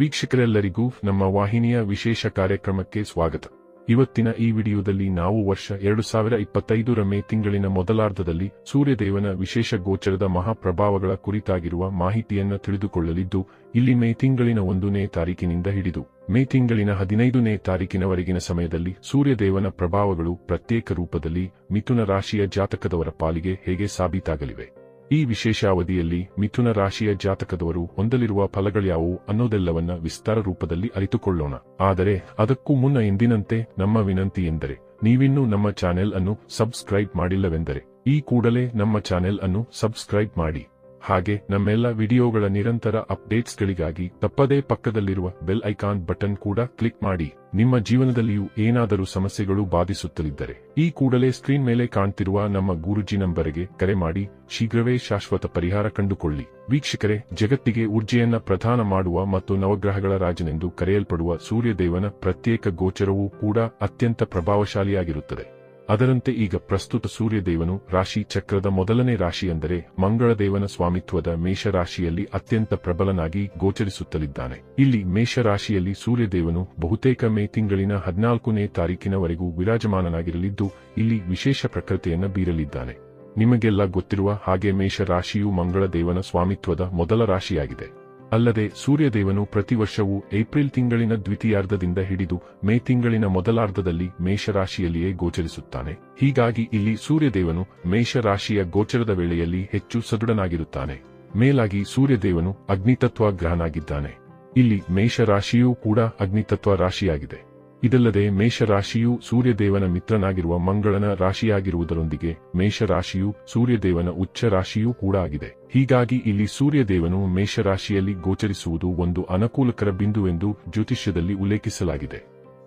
ವೀಕ್ಷಕರೆಲ್ಲರಿಗೂ ನಮ್ಮ ವಾಹಿನಿಯ ವಿಶೇಷ ಕಾರ್ಯಕ್ರಮಕ್ಕೆ ಸ್ವಾಗತ. ಇವತ್ತಿನ ಈ ವಿಡಿಯೋದಲ್ಲಿ ನಾವು ವರ್ಷ ಎರಡು ಸಾವಿರ ಇಪ್ಪತ್ತೈದರ ಮೇ ತಿಂಗಳಿನ ಮೊದಲಾರ್ಧದಲ್ಲಿ ಸೂರ್ಯದೇವನ ವಿಶೇಷ ಗೋಚರದ ಮಹಾಪ್ರಭಾವಗಳ ಕುರಿತಾಗಿರುವ ಮಾಹಿತಿಯನ್ನು ತಿಳಿದುಕೊಳ್ಳಲಿದ್ದು, ಇಲ್ಲಿ ಮೇ ತಿಂಗಳಿನ ಒಂದನೇ ತಾರೀಕಿನಿಂದ ಹಿಡಿದು ಮೇ ತಿಂಗಳಿನ ಹದಿನೈದನೇ ತಾರೀಕಿನವರೆಗಿನ ಸಮಯದಲ್ಲಿ ಸೂರ್ಯದೇವನ ಪ್ರಭಾವಗಳು ಪ್ರತ್ಯೇಕ ರೂಪದಲ್ಲಿ ಮಿಥುನ ರಾಶಿಯ ಜಾತಕದವರ ಪಾಲಿಗೆ ಹೇಗೆ ಸಾಬೀತಾಗಲಿವೆ. ಈ ವಿಶೇಷ ಅವಧಿಯಲ್ಲಿ ಮಿಥುನ ರಾಶಿಯ ಜಾತಕದವರು ಹೊಂದಲಿರುವ ಫಲಗಳ್ಯಾವು ಅನ್ನೋದೆಲ್ಲವನ್ನ ವಿಸ್ತಾರ ರೂಪದಲ್ಲಿ ಅರಿತುಕೊಳ್ಳೋಣ. ಆದರೆ ಅದಕ್ಕೂ ಮುನ್ನ ಎಂದಿನಂತೆ ನಮ್ಮ ವಿನಂತಿ ಎಂದರೆ, ನೀವಿನ್ನೂ ನಮ್ಮ ಚಾನೆಲ್ ಅನ್ನು ಸಬ್ಸ್ಕ್ರೈಬ್ ಮಾಡಿಲ್ಲವೆಂದರೆ, ಈ ಕೂಡಲೇ ನಮ್ಮ ಚಾನೆಲ್ ಅನ್ನು ಸಬ್ಸ್ಕ್ರೈಬ್ ಮಾಡಿ. ಹಾಗೆ ನಮ್ಮೆಲ್ಲ ವಿಡಿಯೋಗಳ ನಿರಂತರ ಅಪ್ಡೇಟ್ಸ್ಗಳಿಗಾಗಿ ತಪ್ಪದೇ ಪಕ್ಕದಲ್ಲಿರುವ ಬೆಲ್ ಐಕಾನ್ ಬಟನ್ ಕೂಡ ಕ್ಲಿಕ್ ಮಾಡಿ. ನಿಮ್ಮ ಜೀವನದಲ್ಲಿಯೂ ಏನಾದರೂ ಸಮಸ್ಯೆಗಳು ಬಾಧಿಸುತ್ತಲಿದ್ದರೆ ಈ ಕೂಡಲೇ ಸ್ಕ್ರೀನ್ ಮೇಲೆ ಕಾಣ್ತಿರುವ ನಮ್ಮ ಗುರುಜಿ ನಂಬರ್ಗೆ ಕರೆ ಮಾಡಿ. ಶೀಘ್ರವೇ ಶಾಶ್ವತ ಪರಿಹಾರ ಕಂಡುಕೊಳ್ಳಿ. ವೀಕ್ಷಕರೇ, ಜಗತ್ತಿಗೆ ಊರ್ಜೆಯನ್ನ ಪ್ರಧಾನ ಮಾಡುವ ಮತ್ತು ನವಗ್ರಹಗಳ ರಾಜನೆಂದು ಕರೆಯಲ್ಪಡುವ ಸೂರ್ಯದೇವನ ಪ್ರತ್ಯೇಕ ಗೋಚರವೂ ಕೂಡ ಅತ್ಯಂತ ಪ್ರಭಾವಶಾಲಿಯಾಗಿರುತ್ತದೆ. ಅದರಂತೆ ಈಗ ಪ್ರಸ್ತುತ ಸೂರ್ಯದೇವನು ರಾಶಿ ಚಕ್ರದ ಮೊದಲನೇ ರಾಶಿ ಅಂದರೆ ಮಂಗಳದೇವನ ಸ್ವಾಮಿತ್ವದ ಮೇಷರಾಶಿಯಲ್ಲಿ ಅತ್ಯಂತ ಪ್ರಬಲನಾಗಿ ಗೋಚರಿಸುತ್ತಲಿದ್ದಾನೆ. ಇಲ್ಲಿ ಮೇಷರಾಶಿಯಲ್ಲಿ ಸೂರ್ಯದೇವನು ಬಹುತೇಕ ಮೇ ತಿಂಗಳಿನ ಹದಿನಾಲ್ಕನೇ ತಾರೀಕಿನವರೆಗೂ ವಿರಾಜಮಾನನಾಗಿರಲಿದ್ದು, ಇಲ್ಲಿ ವಿಶೇಷ ಪ್ರಕೃತಿಯನ್ನು ಬೀರಲಿದ್ದಾನೆ. ನಿಮಗೆಲ್ಲ ಗೊತ್ತಿರುವ ಹಾಗೆ ಮೇಷರಾಶಿಯು ಮಂಗಳದೇವನ ಸ್ವಾಮಿತ್ವದ ಮೊದಲ ರಾಶಿಯಾಗಿದೆ. ಅಲ್ಲದೆ ಸೂರ್ಯದೇವನು ಪ್ರತಿ ವರ್ಷವೂ ಏಪ್ರಿಲ್ ತಿಂಗಳಿನ ದ್ವಿತೀಯಾರ್ಧದಿಂದ ಹಿಡಿದು ಮೇ ತಿಂಗಳಿನ ಮೊದಲಾರ್ಧದಲ್ಲಿ ಮೇಷರಾಶಿಯಲ್ಲಿಯೇ ಗೋಚರಿಸುತ್ತಾನೆ. ಹೀಗಾಗಿ ಇಲ್ಲಿ ಸೂರ್ಯದೇವನು ಮೇಷರಾಶಿಯ ಗೋಚರದ ವೇಳೆಯಲ್ಲಿ ಹೆಚ್ಚು ಸದೃಢನಾಗಿರುತ್ತಾನೆ. ಮೇಲಾಗಿ ಸೂರ್ಯದೇವನು ಅಗ್ನಿತತ್ವ ಗ್ರಹನಾಗಿದ್ದಾನೆ ಇಲ್ಲಿ ಮೇಷರಾಶಿಯೂ ಕೂಡ ಅಗ್ನಿತತ್ವ ರಾಶಿಯಾಗಿದೆ. ಇದಲ್ಲದೆ ಮೇಷರಾಶಿಯು ಸೂರ್ಯದೇವನ ಮಿತ್ರನಾಗಿರುವ ಮಂಗಳನ ರಾಶಿಯಾಗಿರುವುದರೊಂದಿಗೆ ಮೇಷರಾಶಿಯು ಸೂರ್ಯದೇವನ ಉಚ್ಚ ರಾಶಿಯೂ ಕೂಡ ಆಗಿದೆ. ಹೀಗಾಗಿ ಇಲ್ಲಿ ಸೂರ್ಯದೇವನು ಮೇಷರಾಶಿಯಲ್ಲಿ ಗೋಚರಿಸುವುದು ಒಂದು ಅನುಕೂಲಕರ ಬಿಂದುವೆಂದು ಜ್ಯೋತಿಷ್ಯದಲ್ಲಿ ಉಲ್ಲೇಖಿಸಲಾಗಿದೆ.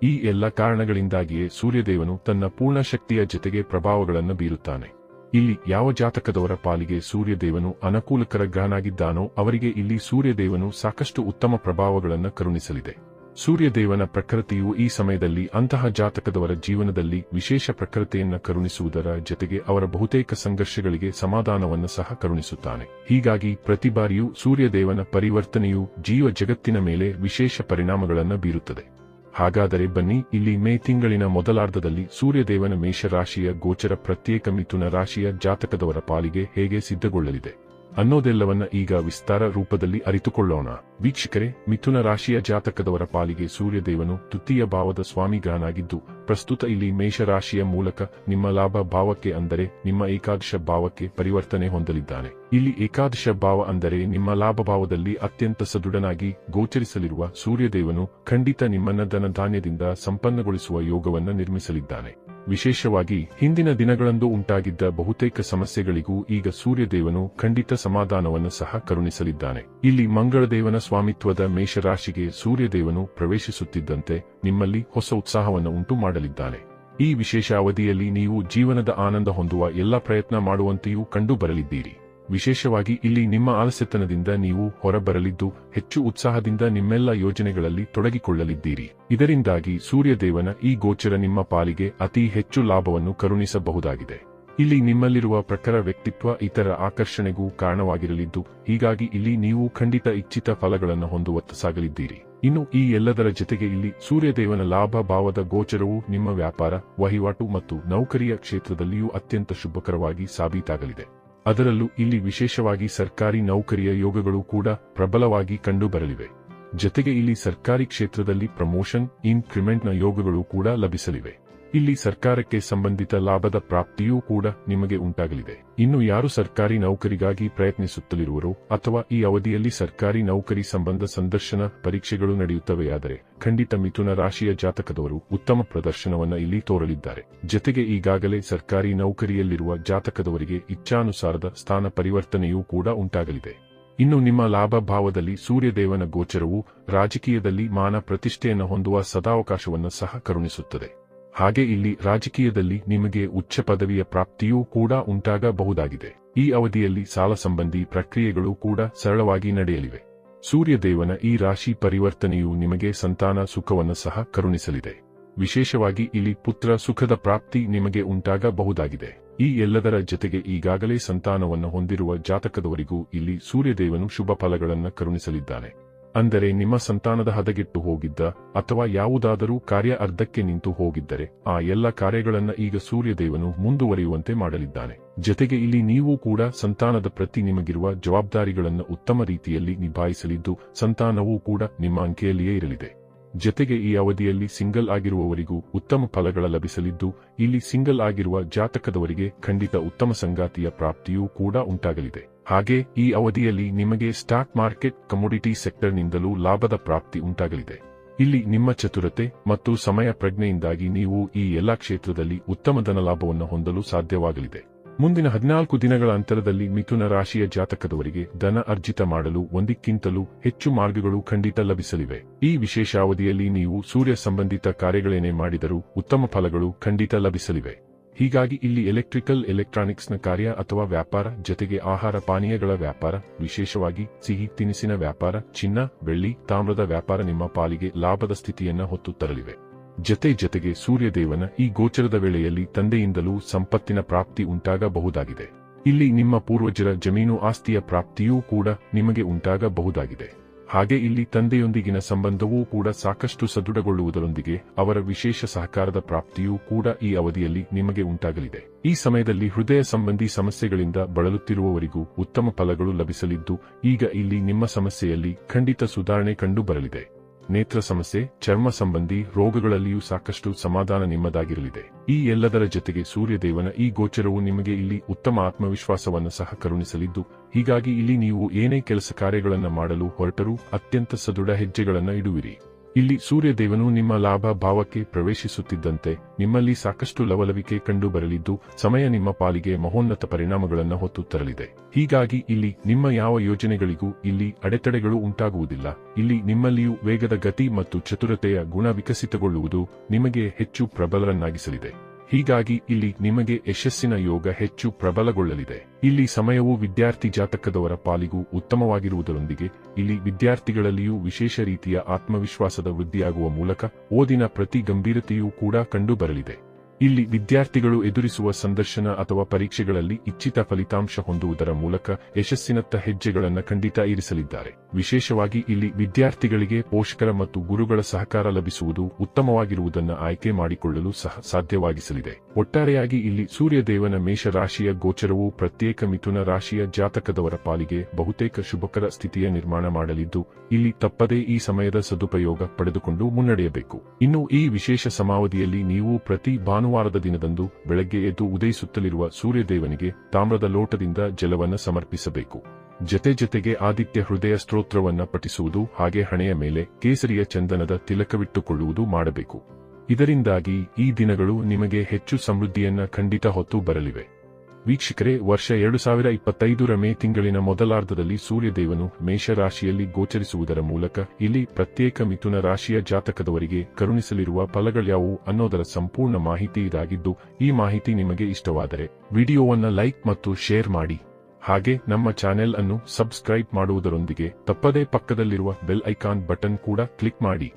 ಈ ಎಲ್ಲ ಕಾರಣಗಳಿಂದಾಗಿಯೇ ಸೂರ್ಯದೇವನು ತನ್ನ ಪೂರ್ಣ ಶಕ್ತಿಯ ಜೊತೆಗೆ ಪ್ರಭಾವಗಳನ್ನು ಬೀರುತ್ತಾನೆ. ಇಲ್ಲಿ ಯಾವ ಜಾತಕದವರ ಪಾಲಿಗೆ ಸೂರ್ಯದೇವನು ಅನುಕೂಲಕರ ಗ್ರಹನಾಗಿದ್ದಾನೋ ಅವರಿಗೆ ಇಲ್ಲಿ ಸೂರ್ಯದೇವನು ಸಾಕಷ್ಟು ಉತ್ತಮ ಪ್ರಭಾವಗಳನ್ನು ಕರುಣಿಸಲಿದೆ. ಸೂರ್ಯದೇವನ ಪ್ರಕೃತಿಯು ಈ ಸಮಯದಲ್ಲಿ ಅಂತಹ ಜಾತಕದವರ ಜೀವನದಲ್ಲಿ ವಿಶೇಷ ಪ್ರಕೃತಿಯನ್ನು ಕರುಣಿಸುವುದರ ಜೊತೆಗೆ ಅವರ ಬಹುತೇಕ ಸಂಘರ್ಷಗಳಿಗೆ ಸಮಾಧಾನವನ್ನು ಸಹ ಕರುಣಿಸುತ್ತಾನೆ. ಹೀಗಾಗಿ ಪ್ರತಿ ಬಾರಿಯೂ ಸೂರ್ಯದೇವನ ಪರಿವರ್ತನೆಯು ಜೀವ ಜಗತ್ತಿನ ಮೇಲೆ ವಿಶೇಷ ಪರಿಣಾಮಗಳನ್ನು ಬೀರುತ್ತದೆ. ಹಾಗಾದರೆ ಬನ್ನಿ, ಇಲ್ಲಿ ಮೇ ತಿಂಗಳಿನ ಮೊದಲಾರ್ಧದಲ್ಲಿ ಸೂರ್ಯದೇವನ ಮೇಷರಾಶಿಯ ಗೋಚರ ಪ್ರತ್ಯೇಕ ಮಿಥುನ ರಾಶಿಯ ಜಾತಕದವರ ಪಾಲಿಗೆ ಹೇಗೆ ಸಿದ್ಧಗೊಳ್ಳಲಿದೆ? ಅನ್ನೋದೆಲ್ಲವನ್ನ ಈಗ ವಿಸ್ತಾರ ರೂಪದಲ್ಲಿ ಅರಿತುಕೊಳ್ಳೋಣ. ವೀಕ್ಷಕರೇ, ಮಿಥುನ ರಾಶಿಯ ಜಾತಕದವರ ಪಾಲಿಗೆ ಸೂರ್ಯದೇವನು ತೃತೀಯ ಭಾವದ ಸ್ವಾಮಿಗ್ರಹನಾಗಿದ್ದು, ಪ್ರಸ್ತುತ ಇಲ್ಲಿ ಮೇಷರಾಶಿಯ ಮೂಲಕ ನಿಮ್ಮ ಲಾಭ ಭಾವಕ್ಕೆ ಅಂದರೆ ನಿಮ್ಮ ಏಕಾದಶ ಭಾವಕ್ಕೆ ಪರಿವರ್ತನೆ ಹೊಂದಲಿದ್ದಾನೆ. ಇಲ್ಲಿ ಏಕಾದಶ ಭಾವ ಅಂದರೆ ನಿಮ್ಮ ಲಾಭ ಭಾವದಲ್ಲಿ ಅತ್ಯಂತ ಸದೃಢನಾಗಿ ಗೋಚರಿಸಲಿರುವ ಸೂರ್ಯದೇವನು ಖಂಡಿತ ನಿಮ್ಮನ್ನ ಧನಧಾನ್ಯದಿಂದ ಸಂಪನ್ನಗೊಳಿಸುವ ಯೋಗವನ್ನು ನಿರ್ಮಿಸಲಿದ್ದಾನೆ. ವಿಶೇಷವಾಗಿ ಹಿಂದಿನ ದಿನಗಳಂದು ಉಂಟಾಗಿದ್ದ ಬಹುತೇಕ ಸಮಸ್ಯೆಗಳಿಗೂ ಈಗ ಸೂರ್ಯದೇವನು ಖಂಡಿತ ಸಮಾಧಾನವನ್ನು ಸಹ ಕರುಣಿಸಲಿದ್ದಾನೆ. ಇಲ್ಲಿ ಮಂಗಳದೇವನ ಸ್ವಾಮಿತ್ವದ ಮೇಷರಾಶಿಗೆ ಸೂರ್ಯದೇವನು ಪ್ರವೇಶಿಸುತ್ತಿದ್ದಂತೆ ನಿಮ್ಮಲ್ಲಿ ಹೊಸ ಉತ್ಸಾಹವನ್ನು ಉಂಟು ಮಾಡಲಿದ್ದಾನೆ. ಈ ವಿಶೇಷ ಅವಧಿಯಲ್ಲಿ ನೀವು ಜೀವನದ ಆನಂದ ಹೊಂದುವ ಎಲ್ಲ ಪ್ರಯತ್ನ ಮಾಡುವಂತೆಯೂ ಕಂಡು ಬರಲಿದ್ದೀರಿ ವಿಶೇಷವಾಗಿ ಇಲ್ಲಿ ನಿಮ್ಮ ಆಲಸ್ಯತನದಿಂದ ನೀವು ಹೊರಬರಲಿದ್ದು, ಹೆಚ್ಚು ಉತ್ಸಾಹದಿಂದ ನಿಮ್ಮೆಲ್ಲ ಯೋಜನೆಗಳಲ್ಲಿ ತೊಡಗಿಕೊಳ್ಳಲಿದ್ದೀರಿ. ಇದರಿಂದಾಗಿ ಸೂರ್ಯದೇವನ ಈ ಗೋಚರ ನಿಮ್ಮ ಪಾಲಿಗೆ ಅತಿ ಹೆಚ್ಚು ಲಾಭವನ್ನು ಕರುಣಿಸಬಹುದಾಗಿದೆ. ಇಲ್ಲಿ ನಿಮ್ಮಲ್ಲಿರುವ ಪ್ರಖರ ವ್ಯಕ್ತಿತ್ವ ಇತರ ಆಕರ್ಷಣೆಗೂ ಕಾರಣವಾಗಿರಲಿದ್ದು, ಹೀಗಾಗಿ ಇಲ್ಲಿ ನೀವು ಖಂಡಿತ ಇಚ್ಛಿತ ಫಲಗಳನ್ನು ಹೊಂದುವತ್ತ ಸಾಗಲಿದ್ದೀರಿ. ಇನ್ನು ಈ ಎಲ್ಲದರ ಜೊತೆಗೆ ಇಲ್ಲಿ ಸೂರ್ಯದೇವನ ಲಾಭ ಭಾವದ ಗೋಚರವು ನಿಮ್ಮ ವ್ಯಾಪಾರ, ವಹಿವಾಟು ಮತ್ತು ನೌಕರಿಯ ಕ್ಷೇತ್ರದಲ್ಲಿಯೂ ಅತ್ಯಂತ ಶುಭಕರವಾಗಿ ಸಾಬೀತಾಗಲಿದೆ. ಅದರಲ್ಲೂ ಇಲ್ಲಿ ವಿಶೇಷವಾಗಿ ಸರ್ಕಾರಿ ನೌಕರಿಯ ಯೋಗಗಳು ಕೂಡ ಪ್ರಬಲವಾಗಿ ಕಂಡುಬರಲಿವೆ. ಜೊತೆಗೆ ಇಲ್ಲಿ ಸರ್ಕಾರಿ ಕ್ಷೇತ್ರದಲ್ಲಿ ಪ್ರಮೋಷನ್, ಇನ್ಕ್ರಿಮೆಂಟ್ನ ಯೋಗಗಳು ಕೂಡ ಲಭಿಸಲಿವೆ. ಇಲ್ಲಿ ಸರ್ಕಾರಕ್ಕೆ ಸಂಬಂಧಿತ ಲಾಭದ ಪ್ರಾಪ್ತಿಯೂ ಕೂಡ ನಿಮಗೆ ಉಂಟಾಗಲಿದೆ. ಇನ್ನು ಯಾರು ಸರ್ಕಾರಿ ನೌಕರಿಗಾಗಿ ಪ್ರಯತ್ನಿಸುತ್ತಲಿರುವರೋ ಅಥವಾ ಈ ಅವಧಿಯಲ್ಲಿ ಸರ್ಕಾರಿ ನೌಕರಿ ಸಂಬಂಧ ಸಂದರ್ಶನ ಪರೀಕ್ಷೆಗಳು ನಡೆಯುತ್ತವೆಯಾದರೆ ಖಂಡಿತ ಮಿಥುನ ರಾಶಿಯ ಜಾತಕದವರು ಉತ್ತಮ ಪ್ರದರ್ಶನವನ್ನು ಇಲ್ಲಿ ತೋರಲಿದ್ದಾರೆ. ಜತೆಗೆ ಈಗಾಗಲೇ ಸರ್ಕಾರಿ ನೌಕರಿಯಲ್ಲಿರುವ ಜಾತಕದವರಿಗೆ ಇಚ್ಛಾನುಸಾರದ ಸ್ಥಾನ ಪರಿವರ್ತನೆಯೂ ಕೂಡ ಉಂಟಾಗಲಿದೆ. ಇನ್ನು ನಿಮ್ಮ ಲಾಭ ಭಾವದಲ್ಲಿ ಸೂರ್ಯದೇವನ ಗೋಚರವು ರಾಜಕೀಯದಲ್ಲಿ ಮಾನ ಪ್ರತಿಷ್ಠೆಯನ್ನು ಹೊಂದುವ ಸದಾವಕಾಶವನ್ನು ಸಹ ಕರುಣಿಸುತ್ತದೆ. ಹಾಗೆ ಇಲ್ಲಿ ರಾಜಕೀಯದಲ್ಲಿ ನಿಮಗೆ ಉಚ್ಚ ಪದವಿಯ ಪ್ರಾಪ್ತಿಯೂ ಕೂಡ ಉಂಟಾಗಬಹುದಾಗಿದೆ. ಈ ಅವಧಿಯಲ್ಲಿ ಸಾಲ ಸಂಬಂಧಿ ಪ್ರಕ್ರಿಯೆಗಳು ಕೂಡ ಸರಳವಾಗಿ ನಡೆಯಲಿವೆ. ಸೂರ್ಯದೇವನ ಈ ರಾಶಿ ಪರಿವರ್ತನೆಯು ನಿಮಗೆ ಸಂತಾನ ಸುಖವನ್ನು ಸಹ ಕರುಣಿಸಲಿದೆ. ವಿಶೇಷವಾಗಿ ಇಲ್ಲಿ ಪುತ್ರ ಸುಖದ ಪ್ರಾಪ್ತಿ ನಿಮಗೆ ಉಂಟಾಗಬಹುದಾಗಿದೆ. ಈ ಎಲ್ಲದರ ಜೊತೆಗೆ ಈಗಾಗಲೇ ಸಂತಾನವನ್ನು ಹೊಂದಿರುವ ಜಾತಕದವರಿಗೂ ಇಲ್ಲಿ ಸೂರ್ಯದೇವನು ಶುಭ ಫಲಗಳನ್ನು ಕರುಣಿಸಲಿದ್ದಾನೆ. ಅಂದರೆ ನಿಮ್ಮ ಸಂತಾನದ ಹದಗೆಟ್ಟು ಹೋಗಿದ್ದ ಅಥವಾ ಯಾವುದಾದರೂ ಕಾರ್ಯ ಅರ್ಧಕ್ಕೆ ನಿಂತು ಹೋಗಿದ್ದರೆ ಆ ಎಲ್ಲ ಕಾರ್ಯಗಳನ್ನ ಈಗ ಸೂರ್ಯದೇವನು ಮುಂದುವರಿಯುವಂತೆ ಮಾಡಲಿದ್ದಾನೆ. ಜತೆಗೆ ಇಲ್ಲಿ ನೀವು ಕೂಡ ಸಂತಾನದ ಪ್ರತಿ ನಿಮಗಿರುವ ಜವಾಬ್ದಾರಿಗಳನ್ನು ಉತ್ತಮ ರೀತಿಯಲ್ಲಿ ನಿಭಾಯಿಸಲಿದ್ದು ಸಂತಾನವೂ ಕೂಡ ನಿಮ್ಮ ಅಂಕೆಯಲ್ಲಿಯೇ ಇರಲಿದೆ. ಜತೆಗೆ ಈ ಅವಧಿಯಲ್ಲಿ ಸಿಂಗಲ್ ಆಗಿರುವವರಿಗೂ ಉತ್ತಮ ಫಲಗಳ ಲಭಿಸಲಿದ್ದು, ಇಲ್ಲಿ ಸಿಂಗಲ್ ಆಗಿರುವ ಜಾತಕದವರಿಗೆ ಖಂಡಿತ ಉತ್ತಮ ಸಂಗಾತಿಯ ಪ್ರಾಪ್ತಿಯೂ ಕೂಡ ಉಂಟಾಗಲಿದೆ. ಹಾಗೆ, ಈ ಅವಧಿಯಲ್ಲಿ ನಿಮಗೆ ಸ್ಟಾಕ್ ಮಾರ್ಕೆಟ್ ಕಮೋಡಿಟಿ ಸೆಕ್ಟರ್ನಿಂದಲೂ ಲಾಭದ ಪ್ರಾಪ್ತಿ ಉಂಟಾಗಲಿದೆ. ಇಲ್ಲಿ ನಿಮ್ಮ ಚತುರತೆ ಮತ್ತು ಸಮಯ ಪ್ರಜ್ಞೆಯಿಂದಾಗಿ ನೀವು ಈ ಎಲ್ಲಾ ಕ್ಷೇತ್ರದಲ್ಲಿ ಉತ್ತಮ ಧನಲಾಭವನ್ನು ಹೊಂದಲು ಸಾಧ್ಯವಾಗಲಿದೆ. ಮುಂದಿನ ಹದಿನಾಲ್ಕು ದಿನಗಳ ಅಂತರದಲ್ಲಿ ಮಿಥುನ ರಾಶಿಯ ಜಾತಕದವರಿಗೆ ಧನ ಅರ್ಜಿತ ಮಾಡಲು ಒಂದಕ್ಕಿಂತಲೂ ಹೆಚ್ಚು ಮಾರ್ಗಗಳು ಖಂಡಿತ ಲಭಿಸಲಿವೆ. ಈ ವಿಶೇಷ ಅವಧಿಯಲ್ಲಿ ನೀವು ಸೂರ್ಯ ಸಂಬಂಧಿತ ಕಾರ್ಯಗಳೇನೇ ಮಾಡಿದರೂ ಉತ್ತಮ ಫಲಗಳು ಖಂಡಿತ ಲಭಿಸಲಿವೆ. ಹೀಗಾಗಿ ಇಲ್ಲಿ ಎಲೆಕ್ಟ್ರಿಕಲ್ ಎಲೆಕ್ಟ್ರಾನಿಕ್ಸ್ನ ಕಾರ್ಯ ಅಥವಾ ವ್ಯಾಪಾರ, ಜೊತೆಗೆ ಆಹಾರ ಪಾನೀಯಗಳ ವ್ಯಾಪಾರ, ವಿಶೇಷವಾಗಿ ಸಿಹಿ, ತಿನಿಸಿನ ವ್ಯಾಪಾರ, ಚಿನ್ನ, ಬೆಳ್ಳಿ, ತಾಮ್ರದ ವ್ಯಾಪಾರ ನಿಮ್ಮ ಪಾಲಿಗೆ ಲಾಭದ ಸ್ಥಿತಿಯನ್ನ ಹೊತ್ತು ತರಲಿವೆ. ಜತೆ ಜತೆಗೆ ಸೂರ್ಯದೇವನ ಈ ಗೋಚರದ ವೇಳೆಯಲ್ಲಿ ತಂದೆಯಿಂದಲೂ ಸಂಪತ್ತಿನ ಪ್ರಾಪ್ತಿ ಉಂಟಾಗಬಹುದಾಗಿದೆ. ಇಲ್ಲಿ ನಿಮ್ಮ ಪೂರ್ವಜರ ಜಮೀನು ಆಸ್ತಿಯ ಪ್ರಾಪ್ತಿಯೂ ಕೂಡ ನಿಮಗೆ ಉಂಟಾಗಬಹುದಾಗಿದೆ. ಹಾಗೆ ಇಲ್ಲಿ ತಂದೆಯೊಂದಿಗಿನ ಸಂಬಂಧವೂ ಕೂಡ ಸಾಕಷ್ಟು ಸದೃಢಗೊಳ್ಳುವುದರೊಂದಿಗೆ ಅವರ ವಿಶೇಷ ಸಹಕಾರದ ಪ್ರಾಪ್ತಿಯೂ ಕೂಡ ಈ ಅವಧಿಯಲ್ಲಿ ನಿಮಗೆ ಉಂಟಾಗಲಿದೆ. ಈ ಸಮಯದಲ್ಲಿ ಹೃದಯ ಸಂಬಂಧಿ ಸಮಸ್ಯೆಗಳಿಂದ ಬಳಲುತ್ತಿರುವವರಿಗೂ ಉತ್ತಮ ಫಲಗಳು ಲಭಿಸಲಿದ್ದು, ಈಗ ಇಲ್ಲಿ ನಿಮ್ಮ ಸಮಸ್ಯೆಯಲ್ಲಿ ಖಂಡಿತ ಸುಧಾರಣೆ ಕಂಡು ಬರಲಿದೆ ನೇತ್ರ ಸಮಸ್ಯೆ, ಚರ್ಮ ಸಂಬಂಧಿ ರೋಗಗಳಲ್ಲಿಯೂ ಸಾಕಷ್ಟು ಸಮಾಧಾನ ನಿಮ್ಮದಾಗಿರಲಿದೆ. ಈ ಎಲ್ಲದರ ಜೊತೆಗೆ ಸೂರ್ಯದೇವನ ಈ ಗೋಚರವು ನಿಮಗೆ ಇಲ್ಲಿ ಉತ್ತಮ ಆತ್ಮವಿಶ್ವಾಸವನ್ನು ಸಹ ಕರುಣಿಸಲಿದ್ದು, ಹೀಗಾಗಿ ಇಲ್ಲಿ ನೀವು ಏನೇ ಕೆಲಸ ಕಾರ್ಯಗಳನ್ನು ಮಾಡಲು ಹೊರಟರೂ ಅತ್ಯಂತ ಸದೃಢ ಹೆಜ್ಜೆಗಳನ್ನು ಇಡುವಿರಿ. ಇಲ್ಲಿ ಸೂರ್ಯದೇವನು ನಿಮ್ಮ ಲಾಭ ಭಾವಕ್ಕೆ ಪ್ರವೇಶಿಸುತ್ತಿದ್ದಂತೆ, ನಿಮ್ಮಲ್ಲಿ ಸಾಕಷ್ಟು ಲವಲವಿಕೆ ಕಂಡು ಬರಲಿದ್ದು ಸಮಯ ನಿಮ್ಮ ಪಾಲಿಗೆ ಮಹೋನ್ನತ ಪರಿಣಾಮಗಳನ್ನು ಹೊತ್ತು ತರಲಿದೆ. ಹೀಗಾಗಿ ಇಲ್ಲಿ ನಿಮ್ಮ ಯಾವ ಯೋಜನೆಗಳಿಗೂ ಇಲ್ಲಿ ಅಡೆತಡೆಗಳು ಉಂಟಾಗುವುದಿಲ್ಲ. ಇಲ್ಲಿ ನಿಮ್ಮಲ್ಲಿಯೂ ವೇಗದ ಗತಿ ಮತ್ತು ಚತುರತೆಯ ಗುಣ ವಿಕಸಿತಗೊಳ್ಳುವುದು ನಿಮಗೆ ಹೆಚ್ಚು ಪ್ರಬಲರನ್ನಾಗಿಸಲಿದೆ. ಹೀಗಾಗಿ ಇಲ್ಲಿ ನಿಮಗೆ ಯಶಸ್ಸಿನ ಯೋಗ ಹೆಚ್ಚು ಪ್ರಬಲಗೊಳ್ಳಲಿದೆ. ಇಲ್ಲಿ ಸಮಯವು ವಿದ್ಯಾರ್ಥಿ ಜಾತಕದವರ ಪಾಲಿಗೂ ಉತ್ತಮವಾಗಿರುವುದರೊಂದಿಗೆ ಇಲ್ಲಿ ವಿದ್ಯಾರ್ಥಿಗಳಲ್ಲಿಯೂ ವಿಶೇಷ ರೀತಿಯ ಆತ್ಮವಿಶ್ವಾಸದ ವೃದ್ಧಿಯಾಗುವ ಮೂಲಕ ಓದಿನ ಪ್ರತಿ ಗಂಭೀರತೆಯೂ ಕೂಡ ಕಂಡುಬರಲಿದೆ. ಇಲ್ಲಿ ವಿದ್ಯಾರ್ಥಿಗಳು ಎದುರಿಸುವ ಸಂದರ್ಶನ ಅಥವಾ ಪರೀಕ್ಷೆಗಳಲ್ಲಿ ಇಚ್ಛಿತ ಫಲಿತಾಂಶ ಹೊಂದುವುದರ ಮೂಲಕ ಯಶಸ್ಸಿನತ್ತ ಹೆಜ್ಜೆಗಳನ್ನು ಖಂಡಿತ ಇರಿಸಲಿದ್ದಾರೆ. ವಿಶೇಷವಾಗಿ ಇಲ್ಲಿ ವಿದ್ಯಾರ್ಥಿಗಳಿಗೆ ಪೋಷಕರ ಮತ್ತು ಗುರುಗಳ ಸಹಕಾರ ಲಭಿಸುವುದು ಉತ್ತಮವಾಗಿರುವುದನ್ನು ಆಯ್ಕೆ ಮಾಡಿಕೊಳ್ಳಲು ಸಹ ಸಾಧ್ಯವಾಗಿಸಲಿದೆ. ಒಟ್ಟಾರೆಯಾಗಿ ಇಲ್ಲಿ ಸೂರ್ಯದೇವನ ಮೇಷರಾಶಿಯ ಗೋಚರವು ಪ್ರತ್ಯೇಕ ಮಿಥುನ ರಾಶಿಯ ಜಾತಕದವರ ಪಾಲಿಗೆ ಬಹುತೇಕ ಶುಭಕರ ಸ್ಥಿತಿಯ ನಿರ್ಮಾಣ ಮಾಡಲಿದ್ದು, ಇಲ್ಲಿ ತಪ್ಪದೇ ಈ ಸಮಯದ ಸದುಪಯೋಗ ಪಡೆದುಕೊಂಡು ಮುನ್ನಡೆಯಬೇಕು. ಇನ್ನು ಈ ವಿಶೇಷ ಸಮಾವಧಿಯಲ್ಲಿ ನೀವು ಪ್ರತಿ ಭಾನುವಾರದ ದಿನದಂದು ಬೆಳಗ್ಗೆ ಎದ್ದು ಉದಯಿಸುತ್ತಲಿರುವ ಸೂರ್ಯದೇವನಿಗೆ ತಾಮ್ರದ ಲೋಟದಿಂದ ಜಲವನ್ನು ಸಮರ್ಪಿಸಬೇಕು. ಜತೆ ಜತೆಗೆ ಆದಿತ್ಯ ಹೃದಯ ಸ್ತೋತ್ರವನ್ನ ಪಠಿಸುವುದು ಹಾಗೆ ಹಣೆಯ ಮೇಲೆ ಕೇಸರಿಯ ಚಂದನದ ತಿಲಕವಿಟ್ಟುಕೊಳ್ಳುವುದು ಮಾಡಬೇಕು. ಇದರಿಂದಾಗಿ ಈ ದಿನಗಳು ನಿಮಗೆ ಹೆಚ್ಚು ಸಮೃದ್ಧಿಯನ್ನ ಖಂಡಿತ ಹೊತ್ತು ಬರಲಿವೆ. ವೀಕ್ಷಕರೇ, ವರ್ಷ ಎರಡು ಸಾವಿರ ಇಪ್ಪತ್ತೈದರ ಮೇ ತಿಂಗಳಿನ ಮೊದಲಾರ್ಧದಲ್ಲಿ ಸೂರ್ಯದೇವನು ಮೇಷರಾಶಿಯಲ್ಲಿ ಗೋಚರಿಸುವುದರ ಮೂಲಕ ಇಲ್ಲಿ ಪ್ರತ್ಯೇಕ ಮಿಥುನ ರಾಶಿಯ ಜಾತಕದವರಿಗೆ ಕರುಣಿಸಲಿರುವ ಫಲಗಳ್ಯಾವು ಅನ್ನೋದರ ಸಂಪೂರ್ಣ ಮಾಹಿತಿ ಇದಾಗಿದ್ದು, ಈ ಮಾಹಿತಿ ನಿಮಗೆ ಇಷ್ಟವಾದರೆ ವಿಡಿಯೋವನ್ನು ಲೈಕ್ ಮತ್ತು ಶೇರ್ ಮಾಡಿ. ಹಾಗೆ ನಮ್ಮ ಚಾನೆಲ್ ಅನ್ನು ಸಬ್ಸ್ಕ್ರೈಬ್ ಮಾಡುವುದರೊಂದಿಗೆ ತಪ್ಪದೇ ಪಕ್ಕದಲ್ಲಿರುವ ಬೆಲ್ ಐಕಾನ್ ಬಟನ್ ಕೂಡ ಕ್ಲಿಕ್ ಮಾಡಿ.